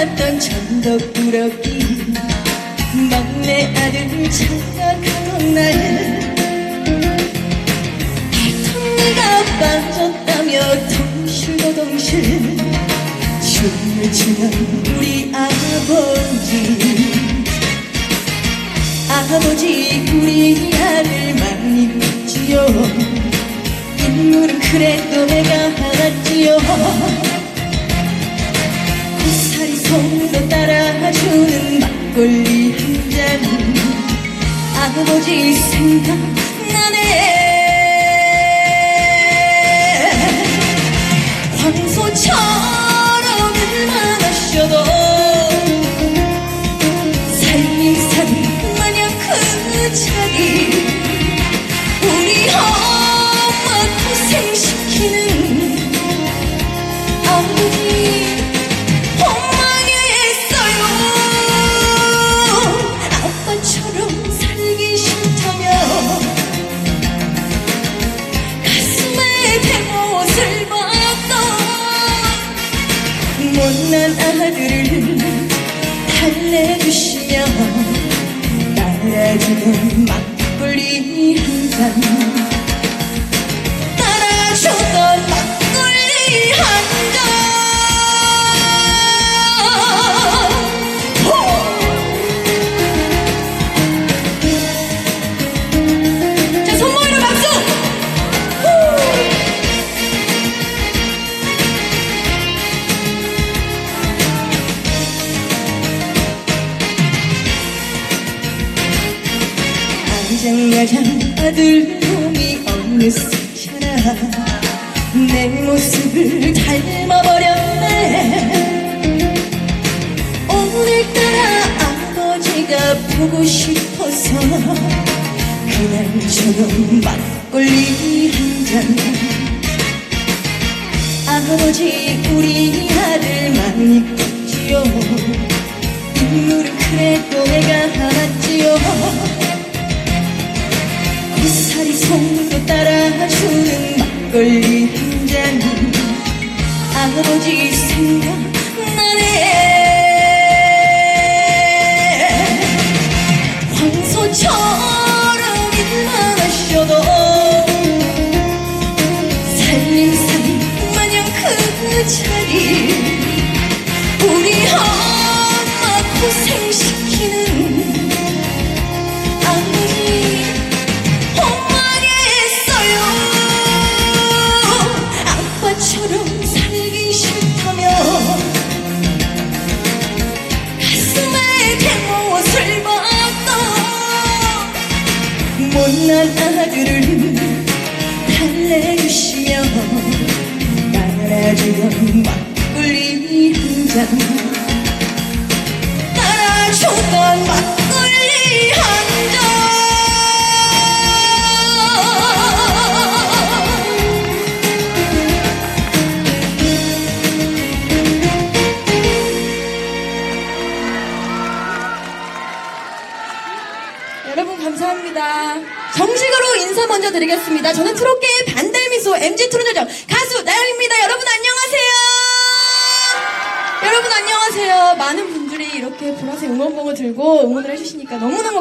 소문났던 천덕꾸러기. 막내 아들 착각하던 날 ton니가 빠졌다며 덩실더덩실. 춤을 추는 우리 아버지. 아버지 우리 아들 많이 컸지요. 인물은 그래도 내가 알았지요 손도 따라주는 막걸리 한 잔. 아버지 생각나네. 황소처럼 난 아들을 달래주시며 따라주는 막걸리 한잔 아장아장 아들 놈이 어느 스쳐나. 내 모습을 닮아버렸네. 오늘따라 아버지가 보고 싶어서 그날처럼 막걸리 한잔. 아버지 우리 아들 많이 컸지요. 인물은 그래도 내가 알았지요 고사리 손도 따라주는 막걸리 한 잔 아버지 생각나네 황소처럼 일만 하셔도 살림살이 마냥 그자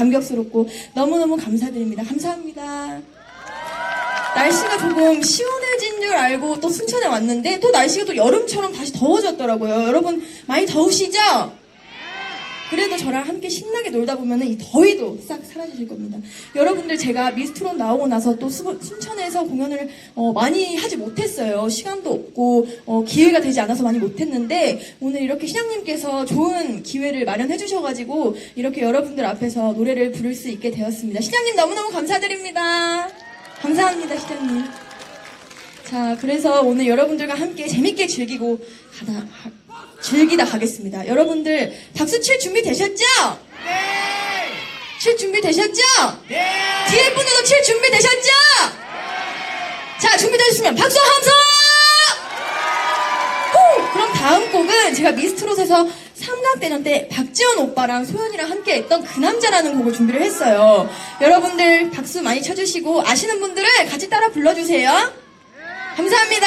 감격스럽고 너무너무 감사드립니다. 감사합니다. 날씨가 조금 시원해진 줄 알고 또 순천에 왔는데 또 날씨가 또 여름처럼 다시 더워졌더라고요. 여러분 많이 더우시죠? 그래도 저랑 함께 신나게 놀다 보면 이 더위도 싹 사라지실 겁니다. 여러분들 제가 미스트롯 나오고 나서 또 수- 순천에서 공연을 어, 많이 하지 못했어요. 시간도 없고 어, 기회가 되지 않아서 많이 못했는데 오늘 이렇게 시장님께서 좋은 기회를 마련해 주셔가지고 이렇게 여러분들 앞에서 노래를 부를 수 있게 되었습니다. 시장님 너무너무 감사드립니다. 감사합니다, 시장님. 자, 그래서 오늘 여러분들과 함께 재밌게 즐기고 가다, 하- 즐기다 가겠습니다. 여러분들 박수 칠 준비 되셨죠? 네! 칠 준비 되셨죠? 네! 뒤에 분들도 칠 준비 되셨죠? 자, 준비되셨으면 박수 함성! 후! 그럼 다음 곡은 제가 미스트롯에서 삼각대전 때 박지원 오빠랑 소연이랑 함께 했던 그 남자라는 곡을 준비를 했어요. 여러분들 박수 많이 쳐주시고 아시는 분들은 같이 따라 불러주세요. 감사합니다.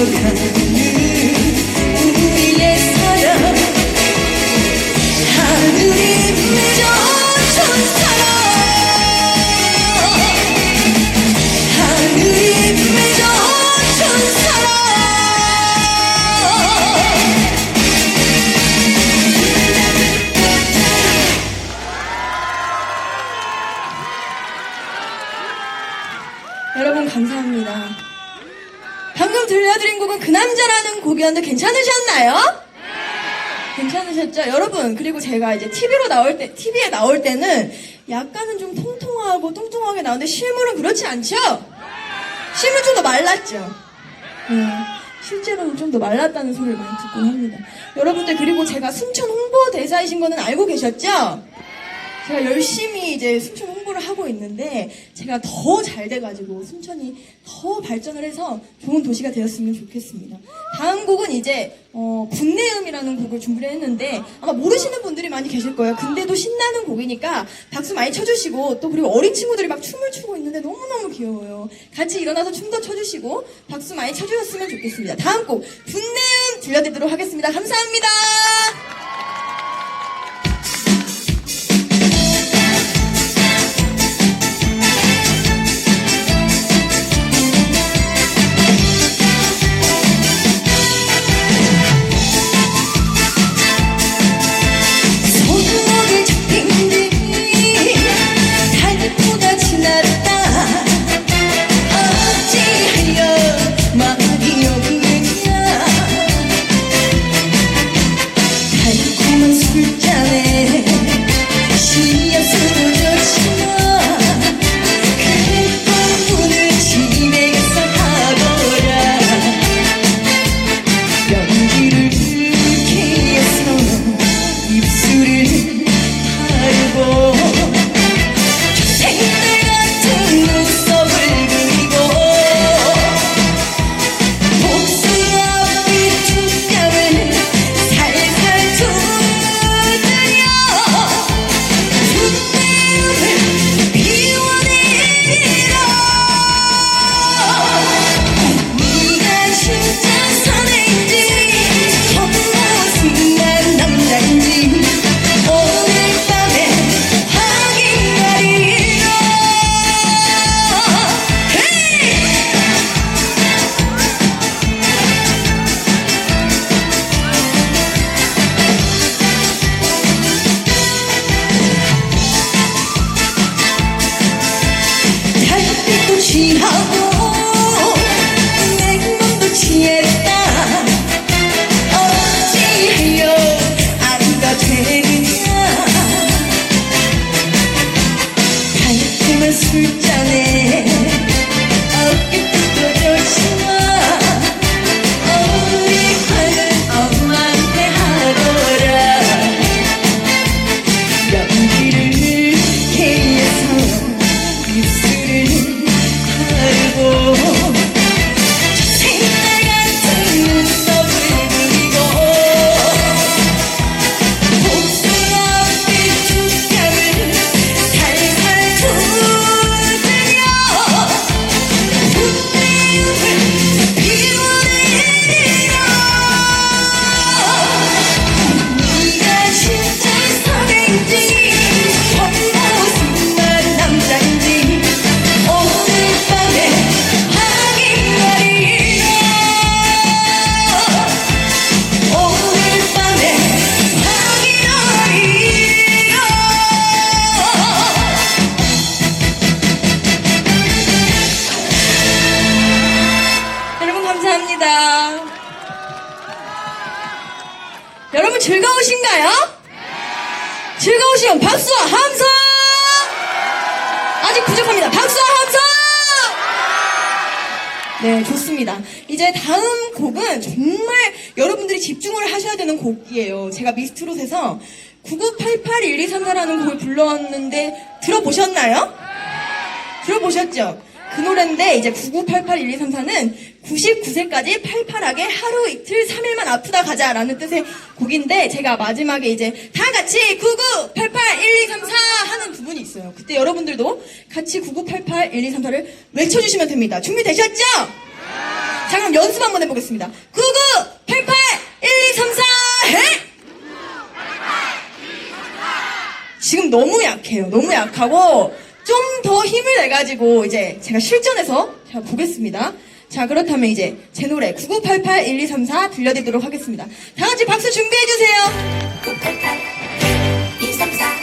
okay 제가 이제 TV로 나올 때, TV에 나올 때는 약간은 좀 통통하고 뚱뚱하게 나오는데 실물은 그렇지 않죠? 실물 좀 더 말랐죠? 네. 실제로는 좀 더 말랐다는 소리를 많이 듣곤 합니다. 여러분들, 그리고 제가 순천 홍보대사이신 거는 알고 계셨죠? 제가 열심히 이제 순천 홍보를 하고 있는데 제가 더 잘 돼가지고 순천이 더 발전을 해서 좋은 도시가 되었으면 좋겠습니다. 다음 곡은 이제 어, 분내음이라는 곡을 준비를 했는데 아마 모르시는 분들이 많이 계실 거예요. 근데도 신나는 곡이니까 박수 많이 쳐주시고 또 그리고 어린 친구들이 막 춤을 추고 있는데 너무너무 귀여워요. 같이 일어나서 춤도 춰주시고 박수 많이 쳐주셨으면 좋겠습니다. 다음 곡 분내음 들려드리도록 하겠습니다. 감사합니다. 여러분 즐거우신가요? 즐거우시면 박수와 함성! 아직 부족합니다. 박수와 함성! 네, 좋습니다. 이제 다음 곡은 정말 여러분들이 집중을 하셔야 되는 곡이에요. 제가 미스트롯에서 99881234라는 곡을 불렀는데 들어보셨나요? 들어보셨죠? 그 노래인데 이제 99881234는 99세까지 팔팔하게 하루 이틀 3일만 아프다 가자라는 뜻의 곡인데 제가 마지막에 이제 다 같이 99881234 하는 부분이 있어요. 그때 여러분들도 같이 99881234를 외쳐주시면 됩니다. 준비되셨죠? 자 그럼 연습 한번 해보겠습니다. 99881234 해! 지금 너무 약해요. 너무 약하고 좀 더 힘을 내가지고 이제 제가 실전에서 자 보겠습니다. 자, 그렇다면 이제 제 노래 9988-1234 들려드리도록 하겠습니다. 다 같이 박수 준비해주세요. 988 123 4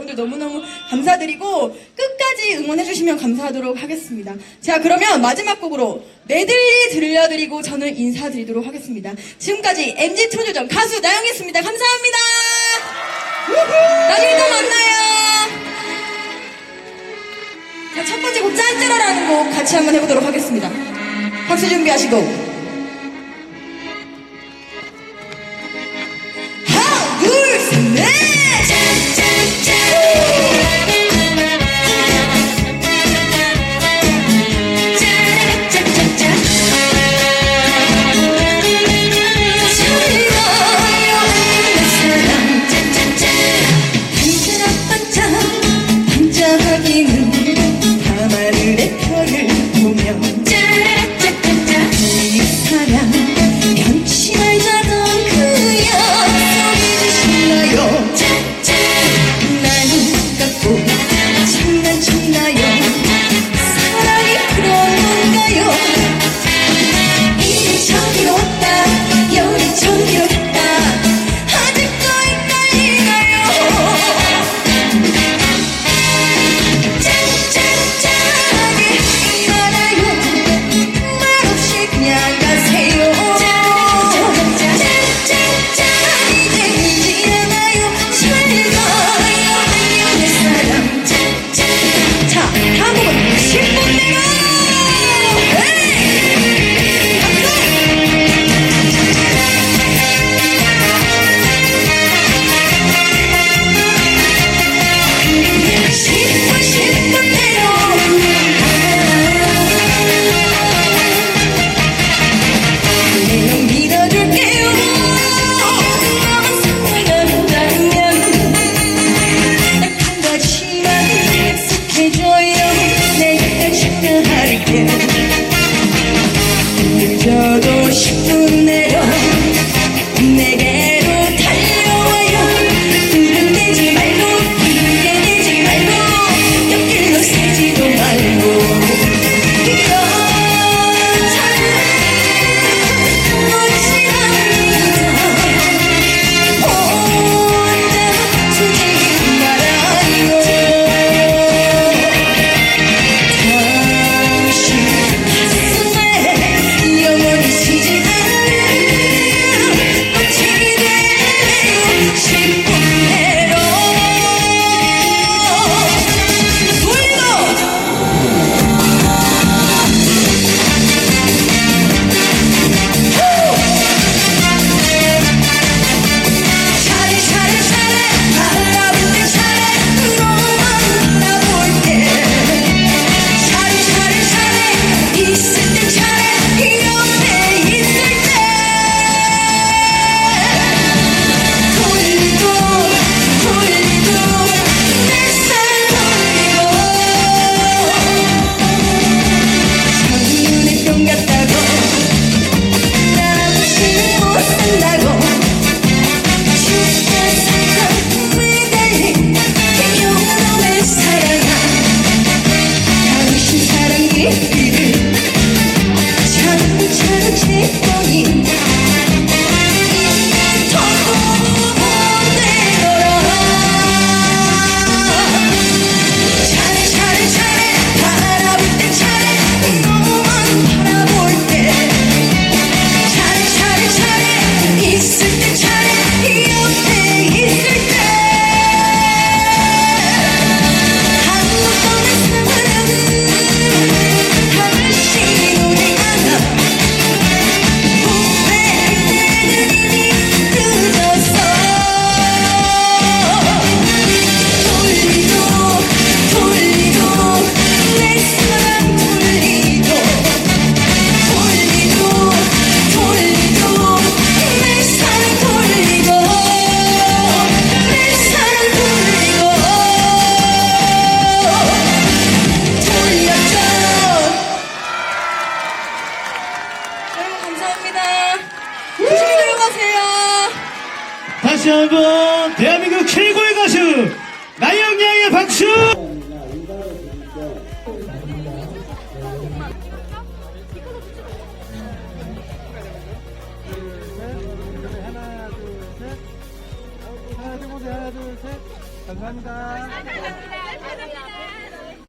여러분들 너무너무 감사드리고 끝까지 응원해주시면 감사하도록 하겠습니다. 자, 그러면 마지막 곡으로 메들리 들려드리고 저는 인사드리도록 하겠습니다. 지금까지 MG 트로조정 가수 나영이었습니다. 감사합니다. 나중에 또 만나요. 자, 첫 번째 곡 짤짤하라는 곡 같이 한번 해보도록 하겠습니다. 박수 준비하시고.